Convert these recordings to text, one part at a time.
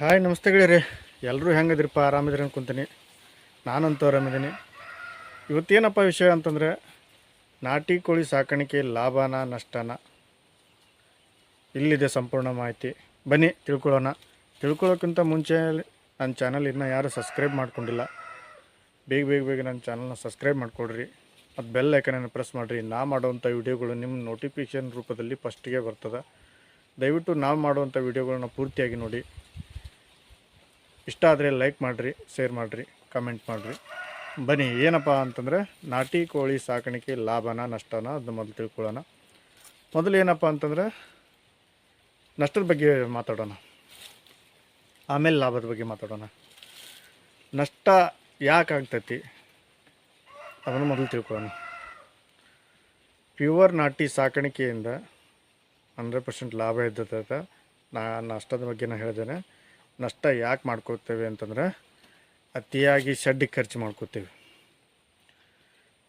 Hi, ನಮಸ್ತೆ ಗೆಳೆಯರಿ. ಎಲ್ಲರೂ ಹೆಂಗದಿರಪ್ಪ? ಆರಾಮಿದ್ರಿ ಅನ್ಕೊತೀನಿ. ನಾನಂತೂ ಆರಾಮಿದ್ದೀನಿ. ಇವತ್ತೇನಪ್ಪ ವಿಷಯ ಅಂತಂದರೆ, ನಾಟಿ ಕೋಳಿ ಸಾಕಾಣಿಕೆ ಲಾಭನ ನಷ್ಟನ? ಇಲ್ಲಿದೆ ಸಂಪೂರ್ಣ ಮಾಹಿತಿ. ಬನ್ನಿ, ತಿಳ್ಕೊಳ್ಳೋಣ. ತಿಳ್ಕೊಳ್ಳೋಕ್ಕಿಂತ ಮುಂಚೆ ನನ್ನ ಚಾನಲ್ ಇನ್ನೂ ಯಾರು ಸಬ್ಸ್ಕ್ರೈಬ್ ಮಾಡ್ಕೊಂಡಿಲ್ಲ. ಬೇಗ ಬೇಗ ಬೇಗ ನನ್ನ ಚಾನಲ್ನ ಸಬ್ಸ್ಕ್ರೈಬ್ ಮಾಡಿಕೊಡ್ರಿ. ಮತ್ತು ಬೆಲ್ ಐಕನನ್ನು ಪ್ರೆಸ್ ಮಾಡಿರಿ. ನಾ ಮಾಡುವಂಥ ವಿಡಿಯೋಗಳು ನಿಮ್ಮ ನೋಟಿಫಿಕೇಷನ್ ರೂಪದಲ್ಲಿ ಫಸ್ಟಿಗೆ ಬರ್ತದೆ. ದಯವಿಟ್ಟು ನಾವು ಮಾಡುವಂಥ ವಿಡಿಯೋಗಳನ್ನ ಪೂರ್ತಿಯಾಗಿ ನೋಡಿ. ಇಷ್ಟ ಆದರೆ ಲೈಕ್ ಮಾಡಿರಿ ಶೇರ್ ಮಾಡಿರಿ ಕಮೆಂಟ್ ಮಾಡಿರಿ. ಬನ್ನಿ, ಏನಪ್ಪ ಅಂತಂದರೆ ನಾಟಿ ಕೋಳಿ ಸಾಕಾಣಿಕೆ ಲಾಭನ ನಷ್ಟನ ಅದನ್ನ ಮೊದಲು ತಿಳ್ಕೊಳ್ಳೋಣ. ಮೊದಲು ಏನಪ್ಪ ಅಂತಂದರೆ ನಷ್ಟದ ಬಗ್ಗೆ ಮಾತಾಡೋಣ. ಆಮೇಲೆ ಲಾಭದ ಬಗ್ಗೆ ಮಾತಾಡೋಣ. ನಷ್ಟ ಯಾಕೆ ಆಗ್ತೈತಿ? ಅದನ್ನು ಮೊದಲು ತಿಳ್ಕೊಳ್ಳೋಣ. ಪ್ಯೂವರ್ ನಾಟಿ ಸಾಕಾಣಿಕೆಯಿಂದ ಹಂಡ್ರೆಡ್ ಪರ್ಸೆಂಟ್ ಲಾಭ ಇದ್ದದ ನಾ ನಷ್ಟದ ಬಗ್ಗೆ ನಾನು ಹೇಳಿದ್ದೇನೆ ನಷ್ಟ ಯಾಕೆ ಮಾಡ್ಕೋತೇವೆ ಅಂತಂದ್ರೆ ಅತಿಯಾಗಿ ಶೆಡ್ಡಿಗೆ ಖರ್ಚು ಮಾಡ್ಕೊತೇವೆ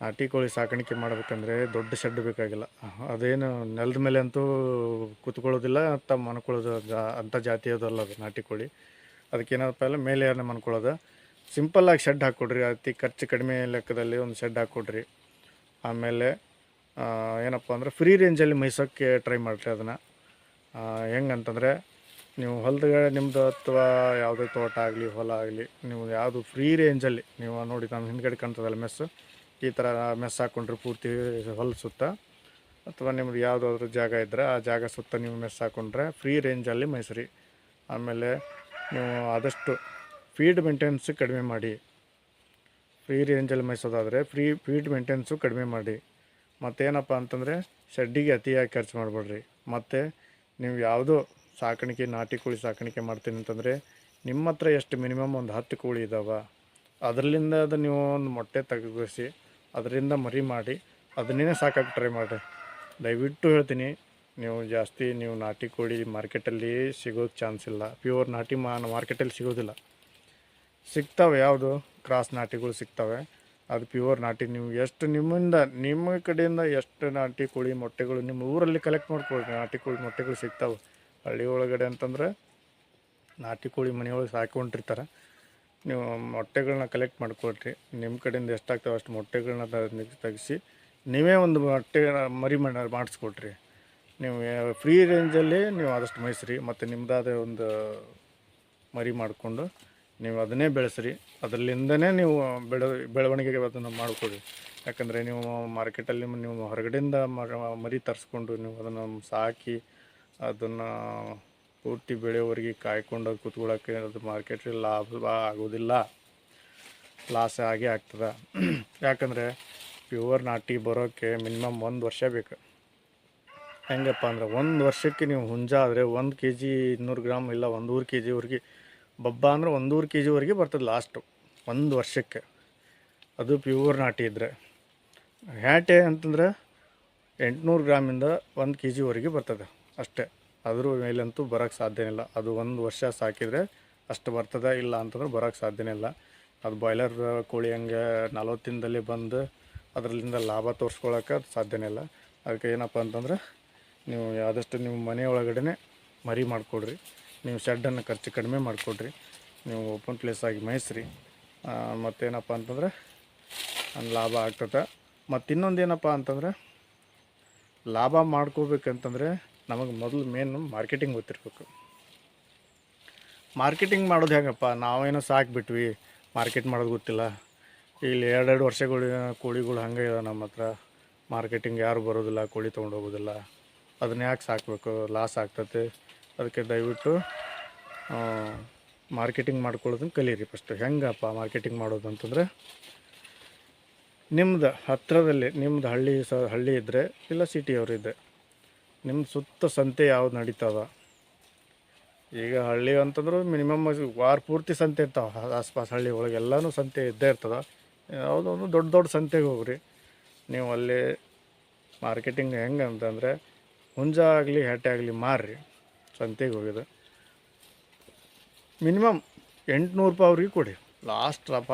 ನಾಟಿ ಕೋಳಿ ಸಾಕಾಣಿಕೆ ಮಾಡಬೇಕಂದ್ರೆ ದೊಡ್ಡ ಶೆಡ್ ಬೇಕಾಗಿಲ್ಲ. ಅದೇನು ನೆಲದ ಮೇಲೆ ಅಂತೂ ಕೂತ್ಕೊಳ್ಳೋದಿಲ್ಲ, ಅಂತ ಮನ್ಕೊಳ್ಳೋದು ಅಂಥ ಜಾತಿಯದಲ್ಲ ಅದು ನಾಟಿ ಕೋಳಿ. ಅದಕ್ಕೇನಪ್ಪ ಇಲ್ಲ ಮೇಲೆ ಏನ ಮನ್ಕೊಳ್ಳೋದು. ಸಿಂಪಲ್ಲಾಗಿ ಶೆಡ್ ಹಾಕ್ಕೊಡ್ರಿ, ಅತಿ ಖರ್ಚು ಕಡಿಮೆ ಲೆಕ್ಕದಲ್ಲಿ ಒಂದು ಶೆಡ್ ಹಾಕ್ಕೊಡ್ರಿ. ಆಮೇಲೆ ಏನಪ್ಪ ಅಂದ್ರೆ ಫ್ರೀ ರೇಂಜಲ್ಲಿ ಮೇಯ್ಸೋಕ್ಕೆ ಟ್ರೈ ಮಾಡಿರಿ ಅದನ್ನು. ಹೆಂಗಂತಂದರೆ ನೀವು ಹೊಲದಗಡೆ ನಿಮ್ಮದು ಅಥವಾ ಯಾವುದೇ ತೋಟ ಆಗಲಿ, ಹೊಲ ಆಗಲಿ, ನೀವು ಯಾವುದು ಫ್ರೀ ರೇಂಜಲ್ಲಿ ನೀವು ನೋಡಿ ನಮ್ಮ ಹಿಂದ್ಗಡೆ ಕಾಣ್ತದಲ್ಲ ಮೆಸ್ಸು ಈ ಥರ ಮೆಸ್ ಹಾಕ್ಕೊಂಡ್ರೆ ಪೂರ್ತಿ ಹೊಲ ಸುತ್ತ, ಅಥವಾ ನಿಮ್ದು ಯಾವುದಾದ್ರೂ ಜಾಗ ಇದ್ದರೆ ಆ ಜಾಗ ಸುತ್ತ ನೀವು ಮೆಸ್ ಹಾಕ್ಕೊಂಡ್ರೆ ಫ್ರೀ ರೇಂಜಲ್ಲಿ ಮೈಸೂರಿ. ಆಮೇಲೆ ನೀವು ಆದಷ್ಟು ಫೀಡ್ ಮೇಂಟೆನೆನ್ಸ್ ಕಡಿಮೆ ಮಾಡಿ. ಫ್ರೀ ರೇಂಜಲ್ಲಿ ಮೈಸೋದಾದರೆ ಫ್ರೀ ಫೀಡ್ ಮೇಂಟೆನೆನ್ಸು ಕಡಿಮೆ ಮಾಡಿ. ಮತ್ತೇನಪ್ಪ ಅಂತಂದರೆ ಶೆಡ್ಡಿಗೆ ಅತಿಯಾಗಿ ಖರ್ಚು ಮಾಡಬೇಡ್ರಿ. ಮತ್ತು ನೀವು ಯಾವುದೋ ಸಾಕಾಣಿಕೆ, ನಾಟಿ ಕೋಳಿ ಸಾಕಾಣಿಕೆ ಮಾಡ್ತೀನಿ ಅಂತಂದರೆ ನಿಮ್ಮ ಹತ್ರ ಎಷ್ಟು ಮಿನಿಮಮ್ ಒಂದು ಹತ್ತು ಕೋಳಿ ಇದ್ದಾವೆ ಅದರಲ್ಲಿಂದ ಅದು ನೀವು ಒಂದು ಮೊಟ್ಟೆ ತೆಗೆಸಿ ಅದರಿಂದ ಮರಿ ಮಾಡಿ ಅದನ್ನೇ ಸಾಕಕ್ಕೆ ಟ್ರೈ ಮಾಡಿರಿ. ದಯವಿಟ್ಟು ಹೇಳ್ತೀನಿ, ನೀವು ಜಾಸ್ತಿ ನೀವು ನಾಟಿ ಕೋಳಿ ಮಾರ್ಕೆಟಲ್ಲಿ ಸಿಗೋದು ಚಾನ್ಸ್ ಇಲ್ಲ. ಪ್ಯೂರ್ ನಾಟಿ ಮಾ, ಮಾರ್ಕೆಟಲ್ಲಿ ಸಿಗೋದಿಲ್ಲ. ಸಿಗ್ತಾವೆ, ಯಾವುದು? ಕ್ರಾಸ್ ನಾಟಿಗಳು ಸಿಗ್ತವೆ. ಅದು ಪ್ಯೂರ್ ನಾಟಿ. ನೀವು ಎಷ್ಟು ನಿಮ್ಮಿಂದ, ನಿಮ್ಮ ಕಡೆಯಿಂದ ಎಷ್ಟು ನಾಟಿ ಕೋಳಿ ಮೊಟ್ಟೆಗಳು ನಿಮ್ಮ ಊರಲ್ಲಿ ಕಲೆಕ್ಟ್ ಮಾಡ್ಕೊಳ್ಳಿ ನಾಟಿ ಕೋಳಿ ಮೊಟ್ಟೆಗಳು ಸಿಗ್ತಾವೆ. ಹಳ್ಳಿ ಒಳಗಡೆ ಅಂತಂದ್ರೆ ನಾಟಿ ಕೋಳಿ ಮನೆಯೊಳಗೆ ಸಾಕೊಂಡಿರ್ತಾರೆ ನೀವು ಮೊಟ್ಟೆಗಳನ್ನ ಕಲೆಕ್ಟ್ ಮಾಡ್ಕೊಳ್ರಿ. ನಿಮ್ಮ ಕಡೆಯಿಂದ ಎಷ್ಟಾಗ್ತವೆ ಅಷ್ಟು ಮೊಟ್ಟೆಗಳನ್ನ ತೆಗಿಸಿ ನೀವೇ ಒಂದು ಮೊಟ್ಟೆ ಮರಿ ಮಾಡ ಮಾಡಿಸ್ಕೊಟ್ರಿ ನೀವು ಫ್ರೀ ರೇಂಜಲ್ಲಿ ನೀವು ಆದಷ್ಟು ಮೇಯಿಸ್ರಿ, ಮತ್ತು ನಿಮ್ಮದಾದ ಒಂದು ಮರಿ ಮಾಡಿಕೊಂಡು ನೀವು ಅದನ್ನೇ ಬೆಳೆಸ್ರಿ. ಅದರಲ್ಲಿಂದನೇ ನೀವು ಬೆಳೆ, ಬೆಳವಣಿಗೆಗೆ ಅದನ್ನು ಮಾಡಿಕೊಡಿ ಯಾಕಂದರೆ ನೀವು ಮಾರ್ಕೆಟಲ್ಲಿ ನೀವು ಹೊರಗಡೆಯಿಂದ ಮರಿ ತರಿಸ್ಕೊಂಡು ನೀವು ಅದನ್ನು ಸಾಕಿ ಅದನ್ನು ಪೂರ್ತಿ ಬೆಳೆಯೋವರೆಗೆ ಕಾಯ್ಕೊಂಡು ಕೂತ್ಕೊಳ್ಳೋಕ್ಕೆ ಅದು ಮಾರ್ಕೆಟಲ್ಲಿ ಲಾಭ ಆಗೋದಿಲ್ಲ. ಲಾಸ್ ಆಗೇ ಆಗ್ತದೆ. ಯಾಕಂದರೆ ಪ್ಯೂವರ್ ನಾಟಿ ಬರೋಕ್ಕೆ ಮಿನಿಮಮ್ ಒಂದು ವರ್ಷ ಬೇಕು. ಹೆಂಗಪ್ಪ ಅಂದ್ರೆ ಒಂದು ವರ್ಷಕ್ಕೆ ನೀವು ಹುಂಜ ಆದರೆ ಒಂದು ಕೆ ಜಿ ಇನ್ನೂರು ಗ್ರಾಮ್ ಇಲ್ಲ ಒಂದೂರು ಕೆ ಜಿವರೆಗೆ ಬಬ್ಬ ಅಂದ್ರೆ ಒಂದೂರು ಕೆ ಜಿವರೆಗೆ ಬರ್ತದೆ ಲಾಸ್ಟು ಒಂದು ವರ್ಷಕ್ಕೆ. ಅದು ಪ್ಯೂರ್ ನಾಟಿ ಇದ್ದರೆ ಹ್ಯಾಟೆ ಅಂತಂದ್ರೆ ಎಂಟುನೂರು ಗ್ರಾಮಿಂದ ಒಂದು ಕೆ ಜಿವರೆಗೆ ಬರ್ತದೆ. ಅಷ್ಟೇ. ಅದ್ರ ಮೇಲಂತೂ ಬರೋಕ್ಕೆ ಸಾಧ್ಯನೇ ಇಲ್ಲ. ಅದು ಒಂದು ವರ್ಷ ಸಾಕಿದರೆ ಅಷ್ಟು ಬರ್ತದೆ ಇಲ್ಲ ಅಂತಂದ್ರೆ ಬರೋಕ್ಕೆ ಸಾಧ್ಯನೇ ಇಲ್ಲ. ಅದು ಬಾಯ್ಲರ್ ಕೋಳಿ ಹಂಗೆ ನಲ್ವತ್ತು ದಿನದಲ್ಲಿ ಬಂದು ಅದರಲ್ಲಿಂದ ಲಾಭ ತೋರಿಸ್ಕೊಳಕ್ಕೆ ಸಾಧ್ಯನೇ ಇಲ್ಲ. ಅದಕ್ಕೆ ಏನಪ್ಪ ಅಂತಂದ್ರೆ ನೀವು ಆದಷ್ಟು ನಿಮ್ಮ ಮನೆ ಒಳಗಡೆ ಮರಿ ಮಾಡಿಕೊಡ್ರಿ. ನೀವು ಶೆಡ್ಡನ್ನು ಖರ್ಚು ಕಡಿಮೆ ಮಾಡಿಕೊಡ್ರಿ. ನೀವು ಓಪನ್ ಪ್ಲೇಸ್ ಆಗಿ ಮೇಯಿಸ್ರಿ. ಮತ್ತೇನಪ್ಪ ಅಂತಂದ್ರೆ ಲಾಭ ಆಗ್ತದೆ. ಮತ್ತು ಇನ್ನೊಂದು ಏನಪ್ಪ ಅಂತಂದ್ರೆ ಲಾಭ ಮಾಡ್ಕೋಬೇಕಂತಂದರೆ ನಮಗೆ ಮೊದಲು ಮೇನ್ ಮಾರ್ಕೆಟಿಂಗ್ ಗೊತ್ತಿರಬೇಕು. ಮಾರ್ಕೆಟಿಂಗ್ ಮಾಡೋದು ಹೇಗಪ್ಪ? ನಾವೇನೋ ಸಾಕ್ಬಿಟ್ವಿ ಮಾರ್ಕೆಟ್ ಮಾಡೋದು ಗೊತ್ತಿಲ್ಲ. ಇಲ್ಲಿ ಎರಡೆರಡು ವರ್ಷಗಳು, ಕೋಳಿಗಳು ಹಂಗೆ ಇದೆ ನಮ್ಮ ಹತ್ರ. ಮಾರ್ಕೆಟಿಂಗ್ ಯಾರು ಬರೋದಿಲ್ಲ, ಕೋಳಿ ತೊಗೊಂಡು ಹೋಗೋದಿಲ್ಲ. ಅದನ್ನ ಯಾಕೆ ಸಾಕಬೇಕು? ಲಾಸ್ ಆಗ್ತದೆ ಅದಕ್ಕೆ ದಯವಿಟ್ಟು ಮಾರ್ಕೆಟಿಂಗ್ ಮಾಡ್ಕೊಳ್ಳೋದನ್ನ ಕಲೀರಿ ಫಸ್ಟು ಹೆಂಗಪ್ಪ ಮಾರ್ಕೆಟಿಂಗ್ ಮಾಡೋದು ಅಂತಂದರೆ ನಿಮ್ಮದು ಹತ್ತಿರದಲ್ಲಿ ನಿಮ್ಮದು ಹಳ್ಳಿ ಸ, ಹಳ್ಳಿ ಇದ್ದರೆ ಇಲ್ಲ ಸಿಟಿಯವರು ಇದ್ದರೆ ನಿಮ್ಮ ಸುತ್ತ ಸಂತೆ ಯಾವ್ದು ನಡೀತದ ಈಗ ಹಳ್ಳಿ ಅಂತಂದ್ರೆ ಮಿನಿಮಮ್ ವಾರ ಪೂರ್ತಿ ಸಂತೆ ಇರ್ತಾವೆ. ಆಸ್ಪಾಸ್ ಹಳ್ಳಿ ಒಳಗೆ ಎಲ್ಲನೂ ಸಂತೆ ಇದ್ದೇ ಇರ್ತದೆ. ಯಾವುದೋ ಒಂದು ದೊಡ್ಡ ದೊಡ್ಡ ಸಂತೆಗೆ ಹೋಗ್ರಿ. ನೀವು ಅಲ್ಲಿ ಮಾರ್ಕೆಟಿಂಗ್ ಹೆಂಗೆ ಅಂತಂದರೆ ಹುಂಜ ಆಗಲಿ, ಹೆಟ್ಟೆ ಆಗಲಿ ಮಾರ್ರಿ ಸಂತೆಗೆ ಹೋಗಿದ್ದು ಮಿನಿಮಮ್ ಎಂಟುನೂರು ರೂಪಾಯಿ ಅವ್ರಿಗೆ ಕೊಡಿ. ಲಾಸ್ಟ್ ಅಪ್ಪ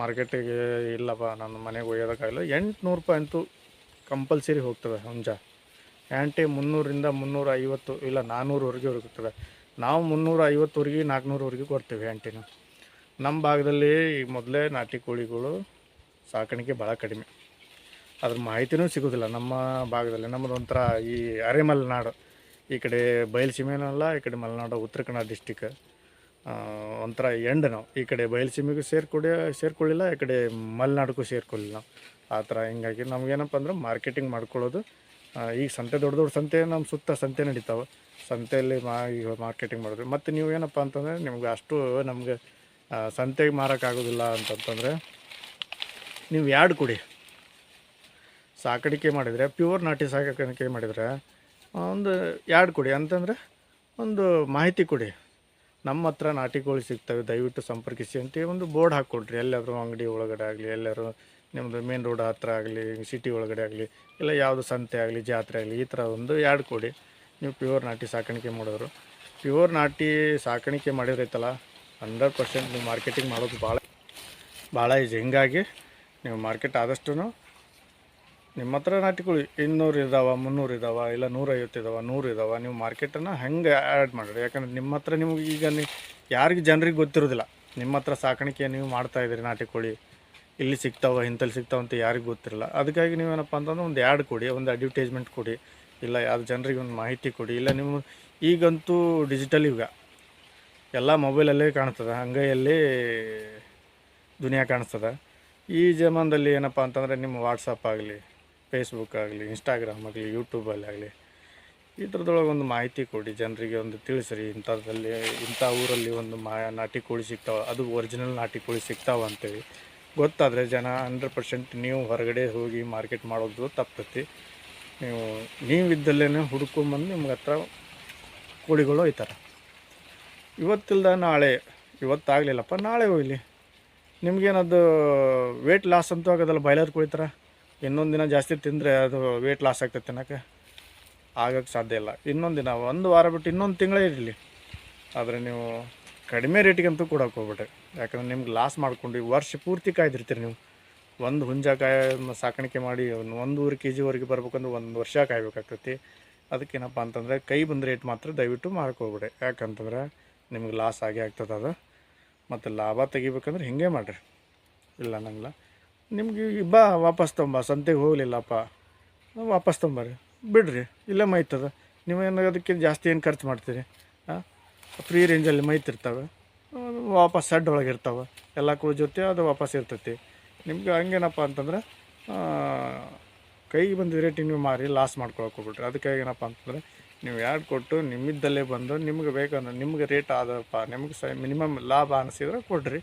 ಮಾರ್ಕೆಟಿಗೆ ಇಲ್ಲಪ್ಪ ನನ್ನ ಮನೆಗೆ ಒಯ್ಯೋದಕ್ಕಾಗಲ್ಲ ಎಂಟುನೂರು ರೂಪಾಯಿ ಅಂತೂ ಕಂಪಲ್ಸರಿ ಹೋಗ್ತವೆ ಹುಂಜ. ಹ್ಯಾಂಟೆ ಮುನ್ನೂರಿಂದ ಮುನ್ನೂರ ಐವತ್ತು ಇಲ್ಲ ನಾನ್ನೂರವರೆಗೆ ಹೋಗುತ್ತದೆ ನಾವು ಮುನ್ನೂರ ಐವತ್ತುವರೆಗೆ ನಾಲ್ಕುನೂರವರೆಗೆ ಕೊಡ್ತೇವೆ ಆಂಟಿನ. ನಮ್ಮ ಭಾಗದಲ್ಲಿ ಮೊದಲೇ ನಾಟಿ ಕೋಳಿಗಳು ಸಾಕಾಣಿಕೆ ಭಾಳ ಕಡಿಮೆ. ಅದ್ರ ಮಾಹಿತಿನೂ ಸಿಗೋದಿಲ್ಲ. ನಮ್ಮ ಭಾಗದಲ್ಲಿ ನಮ್ಮದು ಒಂಥರ ಈ ಅರೆಮಲೆನಾಡು. ಈ ಕಡೆ ಬಯಲುಸೀಮೆನಲ್ಲ ಈ ಕಡೆ ಮಲೆನಾಡು, ಉತ್ತರ ಕನ್ನಡ ಡಿಸ್ಟಿಕ್ ಒಂಥರ ಎಂಡ್ ನಾವು. ಈ ಕಡೆ ಬಯಲುಸೀಮೆಗೂ ಸೇರ್ಕೊಡಿ, ಸೇರ್ಕೊಳ್ಳಿಲ್ಲ, ಈ ಕಡೆ ಮಲೆನಾಡಿಗೂ ಸೇರ್ಕೊಳ್ಳಿಲ್ಲ. ಆ ಥರ ಹಿಂಗಾಗಿ ನಮಗೇನಪ್ಪ ಅಂದ್ರೆ ಮಾರ್ಕೆಟಿಂಗ್ ಮಾಡ್ಕೊಳ್ಳೋದು ಈಗ ಸಂತೆ ದೊಡ್ಡ ದೊಡ್ಡ ಸಂತೆ ನಮ್ಮ ಸುತ್ತ ಸಂತೆ ನಡೀತಾವೆ. ಸಂತೆಯಲ್ಲಿ ಮಾ, ಈಗ ಮಾರ್ಕೆಟಿಂಗ್ ಮಾಡಿದ್ರು ಮತ್ತು ನೀವು ಏನಪ್ಪ ಅಂತಂದರೆ ನಿಮ್ಗೆ ಅಷ್ಟು ನಮಗೆ ಸಂತೆಗೆ ಮಾರೋಕ್ಕಾಗೋದಿಲ್ಲ ಅಂತಂತಂದರೆ ನೀವು ಯಾಡ್ ಕೊಡಿ. ಸಾಕಾಣಿಕೆ ಮಾಡಿದರೆ ಪ್ಯೂರ್ ನಾಟಿ ಸಾಕಾಣಿಕೆ ಮಾಡಿದರೆ, ಒಂದು ಯಾಡ್ ಕೊಡಿ ಅಂತಂದರೆ ಒಂದು ಮಾಹಿತಿ ಕೊಡಿ. ನಮ್ಮ ಹತ್ರ ನಾಟಿ ಕೋಳಿ ಸಿಗ್ತವೆ, ದಯವಿಟ್ಟು ಸಂಪರ್ಕಿಸಿ ಅಂತ ಒಂದು ಬೋರ್ಡ್ ಹಾಕ್ಕೊಡ್ರಿ. ಎಲ್ಲಾದರೂ ಅಂಗಡಿ ಒಳಗಡೆ ಆಗಲಿ ಎಲ್ಲರೂ ನಿಮ್ಮದು ಮೇನ್ ರೋಡ್ ಹತ್ರ ಆಗಲಿ ಸಿಟಿ ಒಳಗಡೆ ಆಗಲಿ, ಇಲ್ಲ ಯಾವುದು ಸಂತೆ ಆಗಲಿ, ಜಾತ್ರೆ ಆಗಲಿ, ಈ ಥರ ಒಂದು ಎರಡು ಕೊಡಿ ನೀವು ಪ್ಯೂರ್ ನಾಟಿ ಸಾಕಾಣಿಕೆ ಮಾಡೋರು ಪ್ಯೂರ್ ನಾಟಿ ಸಾಕಾಣಿಕೆ ಮಾಡಿರೈತಲ್ಲ ಹಂಡ್ರೆಡ್ ಪರ್ಸೆಂಟ್ ನೀವು ಮಾರ್ಕೆಟಿಂಗ್ ಮಾಡೋದು ಭಾಳ ಭಾಳ ಈಜಿ ಹಿಂಗಾಗಿ ನೀವು ಮಾರ್ಕೆಟ್ ಆದಷ್ಟು ನಿಮ್ಮ ಹತ್ರ ನಾಟಿಗಳು ಇನ್ನೂರು ಇದ್ದಾವೆ ಮುನ್ನೂರು ಇದಾವ, ಇಲ್ಲ ನೂರೈವತ್ತು ಇದಾವ, ನೂರು ಇದ್ದಾವೆ ನೀವು ಮಾರ್ಕೆಟನ್ನು ಹೆಂಗೆ ಆ್ಯಡ್ ಮಾಡಿರಿ ಯಾಕಂದ್ರೆ ನಿಮ್ಮ ಹತ್ರ ನಿಮ್ಗೆ ಈಗ ನೀವು ಯಾರಿಗೆ ಜನರಿಗೆ ಗೊತ್ತಿರೋದಿಲ್ಲ, ನಿಮ್ಮ ಹತ್ರ ಸಾಕಾಣಿಕೆ ನೀವು ಮಾಡ್ತಾ ಇದ್ದೀರಿ ನಾಟಿ ಕೋಳಿ. ಇಲ್ಲಿ ಸಿಗ್ತಾವ ಇಂಥಲ್ಲಿ ಸಿಗ್ತಾವ ಅಂತ ಯಾರಿಗೂ ಗೊತ್ತಿರಲ್ಲ. ಅದಕ್ಕಾಗಿ ನೀವೇನಪ್ಪ ಅಂತಂದ್ರೆ ಒಂದು ಆ್ಯಡ್ ಕೊಡಿ, ಒಂದು ಅಡ್ವರ್ಟೈಸ್ಮೆಂಟ್ ಕೊಡಿ, ಇಲ್ಲ ಯಾವ ಜನರಿಗೆ ಒಂದು ಮಾಹಿತಿ ಕೊಡಿ, ಇಲ್ಲ ನಿಮ್ಮ ಈಗಂತೂ ಡಿಜಿಟಲ್ ಯುಗ. ಎಲ್ಲ ಮೊಬೈಲಲ್ಲೇ ಕಾಣ್ತದೆ, ಅಂಗೈಯಲ್ಲಿ ದುನಿಯಾ ಕಾಣಿಸ್ತದೆ ಈ ಜಮಾನದಲ್ಲಿ ಏನಪ್ಪ ಅಂತಂದರೆ ನಿಮ್ಮ ವಾಟ್ಸಪ್ ಆಗಲಿ ಫೇಸ್ಬುಕ್ ಆಗಲಿ ಇನ್ಸ್ಟಾಗ್ರಾಮ್ ಆಗಲಿ ಯೂಟ್ಯೂಬಲ್ಲಿ ಆಗಲಿ, ಈ ಥರದೊಳಗೆ ಒಂದು ಮಾಹಿತಿ ಕೊಡಿ, ಜನರಿಗೆ ಒಂದು ತಿಳಿಸ್ರಿ. ಇಂಥದ್ರಲ್ಲಿ, ಇಂಥ ಊರಲ್ಲಿ ಒಂದು ಮಾ ನಾಟಿ ಕೋಳಿ ಸಿಗ್ತಾವೆ, ಅದು ಒರಿಜಿನಲ್ ನಾಟಿ ಕೋಳಿ ಸಿಗ್ತಾವೆ ಅಂತೇಳಿ. ಗೊತ್ತಾದರೆ ಜನ ಹಂಡ್ರೆಡ್ ಪರ್ಸೆಂಟ್ ನೀವು ಹೊರಗಡೆ ಹೋಗಿ ಮಾರ್ಕೆಟ್ ಮಾಡೋದು ತಪ್ಪತಿ. ನೀವು ನೀವಿದ್ದಲ್ಲೇ ಹುಡ್ಕೊಂಬಂದು ನಿಮ್ಗೆ ಹತ್ರ ಕೋಳಿಗಳು ಒಯ್ತಾರೆ ಇವತ್ತಿಲ್ದ ನಾಳೆ, ಇವತ್ತಾಗಲಿಲ್ಲಪ್ಪ, ನಾಳೆ ಹೋಗ್ಲಿ. ನಿಮಗೇನದು ವೆಯ್ಟ್ ಲಾಸ್ ಅಂತೂ ಆಗೋದಲ್ಲ ಬಾಯ್ಲರ್ ಕುಳಿತಾರ? ಇನ್ನೊಂದು ದಿನ ಜಾಸ್ತಿ ತಿಂದರೆ ಅದು ವೇಟ್ ಲಾಸ್ ಆಗ್ತದೆ ತಿನ್ನೋಕ್ಕೆ ಆಗೋಕ್ಕೆ ಸಾಧ್ಯ ಇಲ್ಲ. ಇನ್ನೊಂದು ದಿನ, ಒಂದು ವಾರ ಬಿಟ್ಟು ಇನ್ನೊಂದು ತಿಂಗಳೇ ಇರಲಿ. ಆದರೆ ನೀವು ಕಡಿಮೆ ರೇಟಿಗಂತೂ ಕೊಡೋಕೆ ಹೋಗ್ಬೇಡ್ರಿ ಯಾಕಂದ್ರೆ ನಿಮ್ಗೆ ಲಾಸ್ ಮಾಡ್ಕೊಂಡು ವರ್ಷ ಪೂರ್ತಿ ಕಾಯ್ದಿರ್ತೀರಿ ನೀವು. ಒಂದು ಹುಂಜ ಕಾಯ ಸಾಕಾಣಿಕೆ ಮಾಡಿ ಒಂದು ಒಂದೂವರೆ ಕೆ ಜಿವರೆಗೆ ಬರ್ಬೇಕಂದ್ರೆ ಒಂದು ವರ್ಷ ಕಾಯ್ಬೇಕಾಗ್ತೈತಿ. ಅದಕ್ಕೇನಪ್ಪ ಅಂತಂದರೆ ಕೈ ಬಂದ ರೇಟ್ ಮಾತ್ರ ದಯವಿಟ್ಟು ಮಾಡಕ್ಕೆ ಹೋಗ್ಬೇಡಿ ಯಾಕಂತಂದ್ರೆ ನಿಮ್ಗೆ ಲಾಸ್ ಆಗೇ ಆಗ್ತದೆ ಅದು. ಮತ್ತು ಲಾಭ ತೆಗಿಬೇಕಂದ್ರೆ ಹಿಂಗೆ ಮಾಡಿರಿ. ಇಲ್ಲ ಅನ್ನಂಗಿಲ್ಲ ನಿಮ್ಗೆ ಬಾ, ವಾಪಸ್ ತೊಂಬ. ಸಂತೆಗೆ ಹೋಗಲಿಲ್ಲಪ್ಪ. ವಾಪಸ್ ತೊಂಬರ್ರಿ ಬಿಡ್ರಿ. ಇಲ್ಲೇ ಮೈತದ. ನೀವೇನು ಅದಕ್ಕೆ ಜಾಸ್ತಿ ಏನು ಖರ್ಚು ಮಾಡ್ತೀರಿ? ಹಾಂ ಫ್ರೀ ರೇಂಜಲ್ಲಿ ಮೈತಿರ್ತವೆ ವಾಪಸ್ ಸಡ್ ಒಳಗೆ ಇರ್ತಾವೆ. ಎಲ್ಲ ಕೂಡ ಜೊತೆ ಅದು ವಾಪಸ್ ಇರ್ತೈತಿ. ನಿಮ್ಗೆ ಹಂಗೇನಪ್ಪ ಅಂತಂದ್ರೆ ಕೈಗೆ ಬಂದಿದ್ದ ರೇಟಿಗೆ ನೀವು ಮಾರಿ ಲಾಸ್ ಮಾಡ್ಕೊಳಕ್ಕೆ ಹೋಗ್ಬಿಟ್ರಿ. ಅದಕ್ಕೆ ಏನಪ್ಪ ಅಂತಂದರೆ, ನೀವು ಯಾರು ಕೊಟ್ಟು ನಿಮ್ಮಿದ್ದಲ್ಲೇ ಬಂದು ನಿಮ್ಗೆ ಬೇಕಂದ್ರೆ ನಿಮ್ಗೆ ರೇಟ್ ಆದಪ್ಪ, ನಿಮ್ಗೆ ಸ ಮಿನಿಮಮ್ ಲಾಭ ಅನಿಸಿದ್ರೆ ಕೊಡ್ರಿ.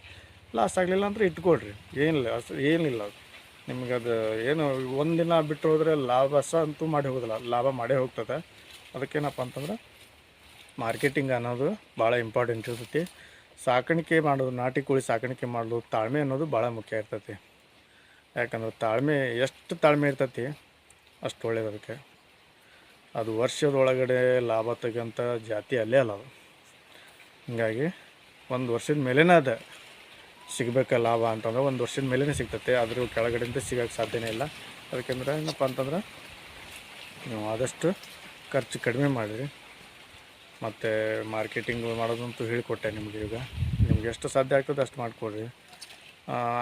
ಲಾಸ್ ಆಗಲಿಲ್ಲ ಅಂದ್ರೆ ಇಟ್ಕೊಳ್ರಿ ಏನಿಲ್ಲ, ಅಸ್- ಏನಿಲ್ಲ ಅದು. ನಿಮ್ಗೆ ಅದು ಏನು, ಒಂದಿನ ಬಿಟ್ಟು ಹೋದರೆ ಲಾಭ ಸಹ ಅಂತೂ ಮಾಡಿ ಹೋಗೋದಿಲ್ಲ. ಲಾಭ ಮಾಡೇ ಹೋಗ್ತದೆ. ಅದಕ್ಕೇನಪ್ಪ ಅಂತಂದ್ರೆ ಮಾರ್ಕೆಟಿಂಗ್ ಅನ್ನೋದು ಭಾಳ ಇಂಪಾರ್ಟೆಂಟ್ ಇರ್ತೈತಿ. ಸಾಕಾಣಿಕೆ ಮಾಡೋದು, ನಾಟಿ ಕೋಳಿ ಸಾಕಾಣಿಕೆ ಮಾಡೋದು, ತಾಳ್ಮೆ ಅನ್ನೋದು ಭಾಳ ಮುಖ್ಯ ಇರ್ತೈತಿ. ಯಾಕಂದ್ರೆ ತಾಳ್ಮೆ ಎಷ್ಟು ತಾಳ್ಮೆ ಇರ್ತೈತಿ, ಅಷ್ಟು ಒಳ್ಳೇದು ಅದಕ್ಕೆ. ಅದು ವರ್ಷದೊಳಗಡೆ ಲಾಭ ತೆಗಂಥ ಜಾತಿ ಅಲ್ಲೇ ಅಲ್ಲ ಅದು. ಹೀಗಾಗಿ ಒಂದು ವರ್ಷದ ಮೇಲೇನೇ ಅದು ಸಿಗಬೇಕ ಲಾಭ ಅಂತಂದ್ರೆ ಒಂದು ವರ್ಷದ ಮೇಲೇ ಸಿಗ್ತೈತೆ. ಅದ್ರ ಕೆಳಗಡೆಯಿಂದ ಸಿಗೋಕ್ಕೆ ಸಾಧ್ಯನೇ ಇಲ್ಲ. ಅದಕ್ಕೆಂದ್ರೆ ಏನಪ್ಪ ಅಂತಂದ್ರೆ ನೀವು ಆದಷ್ಟು ಖರ್ಚು ಕಡಿಮೆ ಮಾಡಿರಿ. ಮತ್ತು ಮಾರ್ಕೆಟಿಂಗ್ ಮಾಡೋದಂತೂ ಹೇಳಿಕೊಟ್ಟೆ ನಿಮಗೆ ಈಗ. ನಿಮ್ಗೆ ಎಷ್ಟು ಸಾಧ್ಯ ಆಗ್ತದೆ ಅಷ್ಟು ಮಾಡಿಕೊಡ್ರಿ.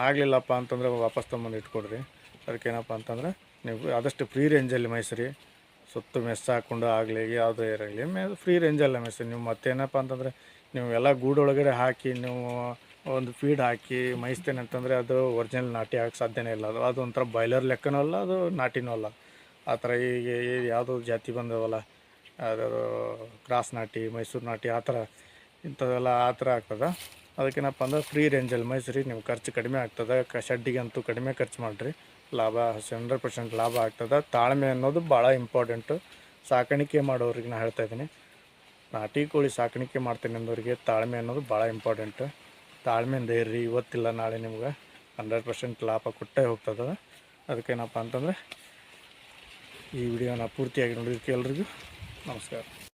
ಆಗಲಿಲ್ಲಪ್ಪ ಅಂತಂದ್ರೆ ವಾಪಸ್ ತೊಗೊಂಬಂದು ಇಟ್ಕೊಡ್ರಿ. ಅದಕ್ಕೇನಪ್ಪ ಅಂತಂದ್ರೆ ನೀವು ಆದಷ್ಟು ಫ್ರೀ ರೇಂಜಲ್ಲಿ ಮೈಸರಿ ಸುತ್ತು ಮೆಸ್ ಹಾಕ್ಕೊಂಡು ಆಗಲಿ, ಯಾವುದೇ ಇರಲಿ ಅದು ಫ್ರೀ ರೇಂಜಲ್ಲ ಮೈಸರಿ. ನೀವು ಮತ್ತೇನಪ್ಪ ಅಂತಂದರೆ ನೀವು ಎಲ್ಲ ಗೂಡೊಳಗಡೆ ಹಾಕಿ, ನೀವು ಒಂದು ಫೀಡ್ ಹಾಕಿ ಮೈಸ್ತೇನೆ ಅಂತಂದರೆ ಅದು ಒರಿಜಿನಲ್ ನಾಟಿ ಆಗಕ್ಕೆ ಸಾಧ್ಯನೇ ಇಲ್ಲ. ಅದು ಅದು ಒಂಥರ ಬಾಯ್ಲರ್ ಲೆಕ್ಕನೂ ಅಲ್ಲ, ಅದು ನಾಟಿನೂ ಅಲ್ಲ. ಆ ಥರ ಈಗ ಯಾವುದೋ ಜಾತಿ ಬಂದವಲ್ಲ ಅದು ಕ್ರಾಸ್ ನಾಟಿ, ಮೈಸೂರು ನಾಟಿ, ಆ ಥರ ಇಂಥವೆಲ್ಲ ಆ ಥರ ಆಗ್ತದೆ. ಅದಕ್ಕೇನಪ್ಪ ಅಂದ್ರೆ ಫ್ರೀ ರೇಂಜಲ್ಲಿ ಮೈಸೂರಿ ನಿಮ್ಗೆ ಖರ್ಚು ಕಡಿಮೆ ಆಗ್ತದೆ, ಕ ಶೆಡ್ಡಿಗೆ ಅಂತೂ ಕಡಿಮೆ ಖರ್ಚು ಮಾಡಿರಿ. ಲಾಭ ಹಂಡ್ರೆಡ್ ಪರ್ಸೆಂಟ್ ಲಾಭ ಆಗ್ತದೆ. ತಾಳ್ಮೆ ಅನ್ನೋದು ಭಾಳ ಇಂಪಾರ್ಟೆಂಟು ಸಾಕಾಣಿಕೆ ಮಾಡೋರಿಗೆ ನಾನು ಹೇಳ್ತಾ ಇದ್ದೀನಿ. ನಾಟಿ ಕೋಳಿ ಸಾಕಾಣಿಕೆ ಮಾಡ್ತೀನಿ ಅಂದವರಿಗೆ ತಾಳ್ಮೆ ಅನ್ನೋದು ಭಾಳ ಇಂಪಾರ್ಟೆಂಟು ತಾಳ್ಮೆಯಿಂದ ಇರ್ರಿ, ಇವತ್ತಿಲ್ಲ, ನಾಳೆ ನಿಮ್ಗೆ ಹಂಡ್ರೆಡ್ ಪರ್ಸೆಂಟ್ ಲಾಭ ಕೊಟ್ಟೇ ಹೋಗ್ತದೆ. ಅದಕ್ಕೇನಪ್ಪ ಅಂತಂದರೆ ಈ ವಿಡಿಯೋನ ಪೂರ್ತಿಯಾಗಿ ನೋಡಿದ್ದಕ್ಕೆ ಎಲ್ರಿಗೂ നമസ്കാരം.